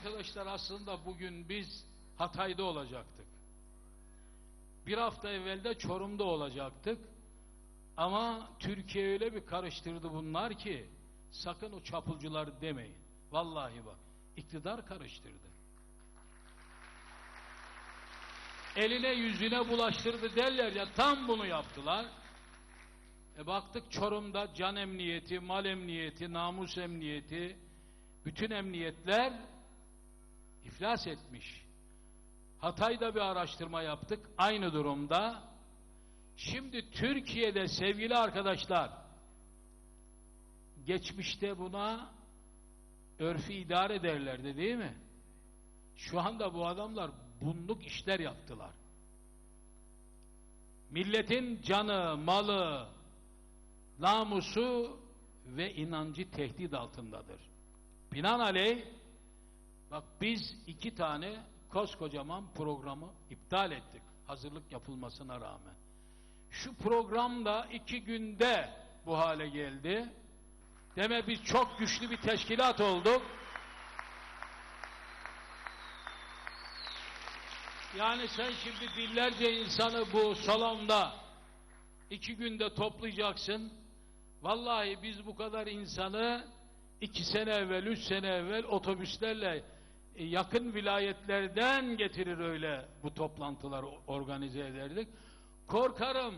Arkadaşlar aslında bugün biz Hatay'da olacaktık. Bir hafta evvel de Çorum'da olacaktık. Ama Türkiye öyle bir karıştırdı bunlar ki sakın o çapulcular demeyin. Vallahi bak iktidar karıştırdı. Eline yüzüne bulaştırdı derler ya tam bunu yaptılar. E baktık Çorum'da can emniyeti, mal emniyeti, namus emniyeti, bütün emniyetler iflas etmiş. Hatay'da bir araştırma yaptık. Aynı durumda. Şimdi Türkiye'de sevgili arkadaşlar geçmişte buna örfü idare ederlerdi değil mi? Şu anda bu adamlar bunluk işler yaptılar. Milletin canı, malı, namusu ve inancı tehdit altındadır. Binaenaleyh bak biz iki tane koskocaman programı iptal ettik. Hazırlık yapılmasına rağmen. Şu programda iki günde bu hale geldi. Deme biz çok güçlü bir teşkilat olduk. Yani sen şimdi binlerce insanı bu salonda iki günde toplayacaksın. Vallahi biz bu kadar insanı iki sene evvel, üç sene evvel otobüslerle yakın vilayetlerden getirir öyle bu toplantıları organize ederdik. Korkarım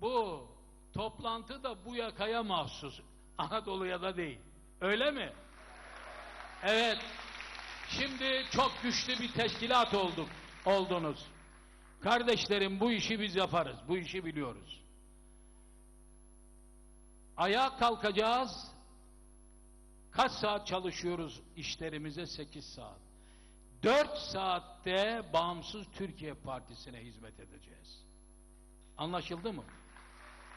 bu toplantı da bu yakaya mahsus. Anadolu'ya da değil. Öyle mi? Evet. Şimdi çok güçlü bir teşkilat olduk, oldunuz. Kardeşlerim bu işi biz yaparız. Bu işi biliyoruz. Ayağa kalkacağız. Kaç saat çalışıyoruz işlerimize? 8 saat. 4 saatte Bağımsız Türkiye Partisi'ne hizmet edeceğiz. Anlaşıldı mı?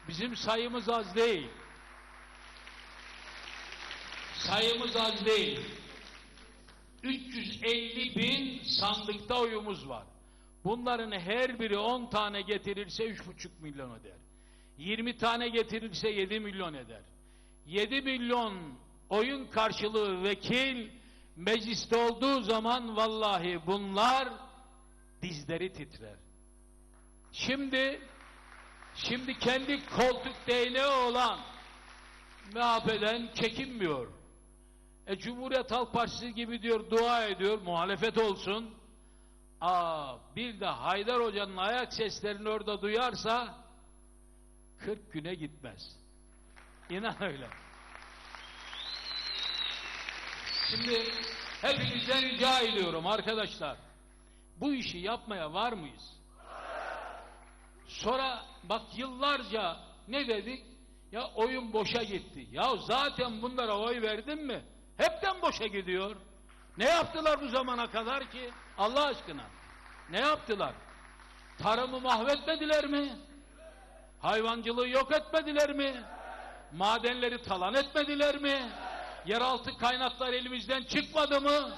Bizim sayımız az değil. Sayımız az değil. 350 bin sandıkta oyumuz var. Bunların her biri 10 tane getirirse 3,5 milyon eder. 20 tane getirirse 7 milyon eder. 7 milyon oyun karşılığı vekil mecliste olduğu zaman vallahi bunlar dizleri titrer. Şimdi şimdi kendi koltuk değneği olan MHP'den çekinmiyor. E Cumhuriyet Halk Partisi gibi diyor dua ediyor muhalefet olsun. Aa bir de Haydar Hoca'nın ayak seslerini orada duyarsa 40 güne gitmez. İnan öyle. Şimdi hepinizden rica ediyorum arkadaşlar. Bu işi yapmaya var mıyız? Sonra bak yıllarca ne dedik? Ya oyun boşa gitti. Ya zaten bunlara oy verdin mi? Hepten boşa gidiyor. Ne yaptılar bu zamana kadar ki? Allah aşkına. Ne yaptılar? Tarımı mahvetmediler mi? Hayvancılığı yok etmediler mi? Madenleri talan etmediler mi? Yeraltı kaynaklar elimizden çıkmadı mı?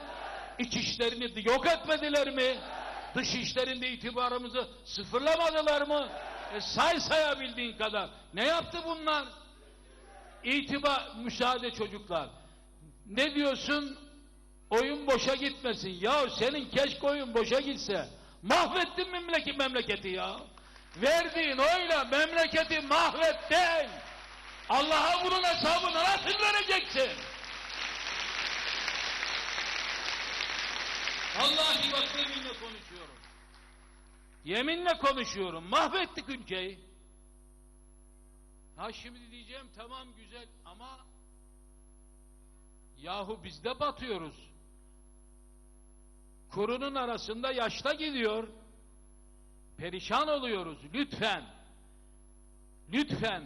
İç işlerini yok etmediler mi? Dış işlerinde itibarımızı sıfırlamadılar mı? E say sayabildiğin kadar. Ne yaptı bunlar? İtibar, müsaade çocuklar. Ne diyorsun? Oyun boşa gitmesin. Ya senin keşke oyun boşa gitse. Mahvettin memleketi, memleketi ya. Verdiğin oyla memleketi mahvettin. Allah'a bunun hesabını nasıl vereceksin? Vallahi bak yeminle konuşuyorum. Yeminle konuşuyorum. Mahvettik ülkeyi. Ha şimdi diyeceğim tamam güzel ama yahu biz de batıyoruz. Kurunun arasında yaşta gidiyor. Perişan oluyoruz. Lütfen. Lütfen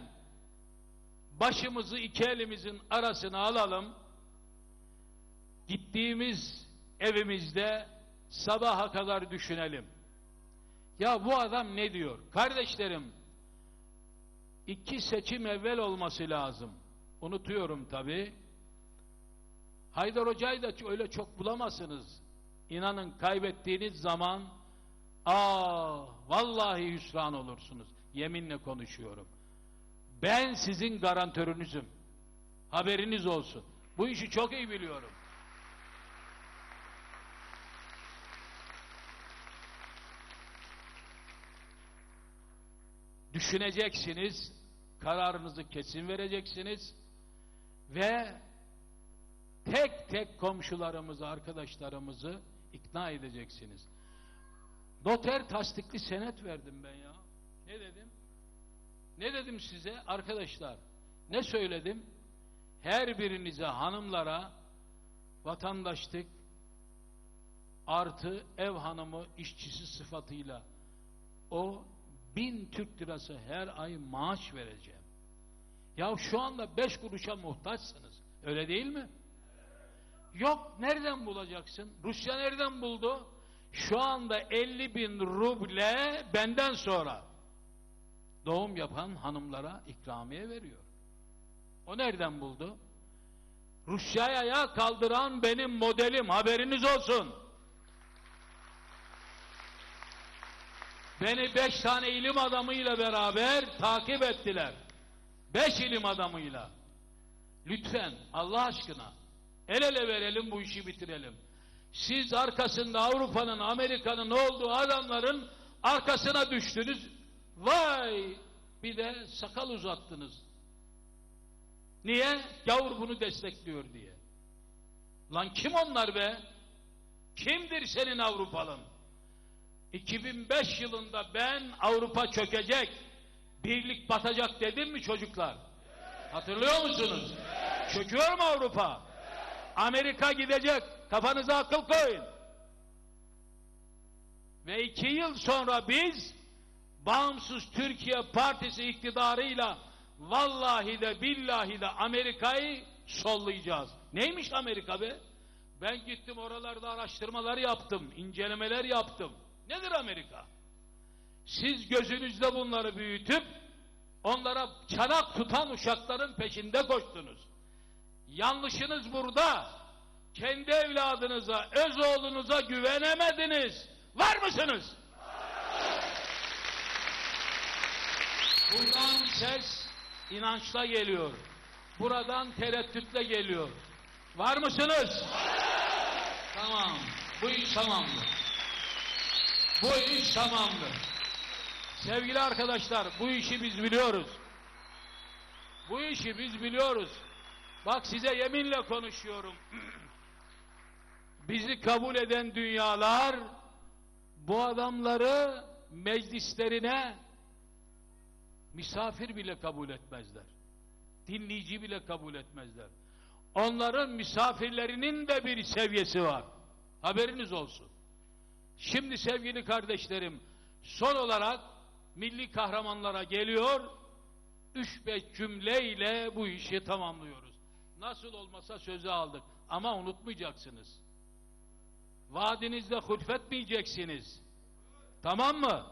başımızı iki elimizin arasına alalım. Gittiğimiz evimizde sabaha kadar düşünelim. Ya bu adam ne diyor? Kardeşlerim, iki seçim evvel olması lazım. Unutuyorum tabi. Haydar Hoca'yı da öyle çok bulamazsınız. İnanın kaybettiğiniz zaman aa vallahi hüsran olursunuz. Yeminle konuşuyorum. Ben sizin garantörünüzüm. Haberiniz olsun. Bu işi çok iyi biliyorum. Düşüneceksiniz, kararınızı kesin vereceksiniz ve tek tek komşularımızı, arkadaşlarımızı ikna edeceksiniz. Noter tasdikli senet verdim ben ya. Ne dedim? Ne dedim size? Arkadaşlar, ne söyledim? Her birinize hanımlara vatandaşlık artı ev hanımı işçisi sıfatıyla o bin Türk lirası her ay maaş vereceğim. Ya şu anda beş kuruşa muhtaçsınız. Öyle değil mi? Yok nereden bulacaksın? Rusya nereden buldu? Şu anda 50 bin ruble benden sonra doğum yapan hanımlara ikramiye veriyor. O nereden buldu? Rusya'ya kaldıran benim modelim haberiniz olsun. Beni beş tane ilim adamıyla beraber takip ettiler. Beş ilim adamıyla. Lütfen Allah aşkına el ele verelim bu işi bitirelim. Siz arkasında Avrupa'nın, Amerika'nın olduğu adamların arkasına düştünüz. Vay! Bir de sakal uzattınız. Niye? Gavur bunu destekliyor diye. Lan kim onlar be? Kimdir senin Avrupalın? 2005 yılında ben Avrupa çökecek, birlik batacak dedim mi çocuklar? Hatırlıyor musunuz? Çöküyor mu Avrupa? Amerika gidecek. Kafanıza akıl koyun. Ve iki yıl sonra biz Bağımsız Türkiye Partisi iktidarıyla vallahi de billahi de Amerika'yı sollayacağız. Neymiş Amerika be? Ben gittim oralarda araştırmalar yaptım, incelemeler yaptım. Nedir Amerika? Siz gözünüzde bunları büyütüp onlara çanak tutan uşakların peşinde koştunuz. Yanlışınız burada. Kendi evladınıza, öz oğlunuza güvenemediniz. Var mısınız? Buradan ses inançla geliyor. Buradan tereddütle geliyor. Var mısınız? Tamam. Bu iş tamamdır. Bu iş tamamdır. Sevgili arkadaşlar bu işi biz biliyoruz. Bu işi biz biliyoruz. Bak size yeminle konuşuyorum. Bizi kabul eden dünyalar bu adamları meclislerine misafir bile kabul etmezler. Dinleyici bile kabul etmezler. Onların misafirlerinin de bir seviyesi var. Haberiniz olsun. Şimdi sevgili kardeşlerim, son olarak milli kahramanlara geliyor, üç beş cümleyle bu işi tamamlıyoruz. Nasıl olmasa sözü aldık ama unutmayacaksınız. Vaadinizde hulfetmeyeceksiniz. Tamam mı?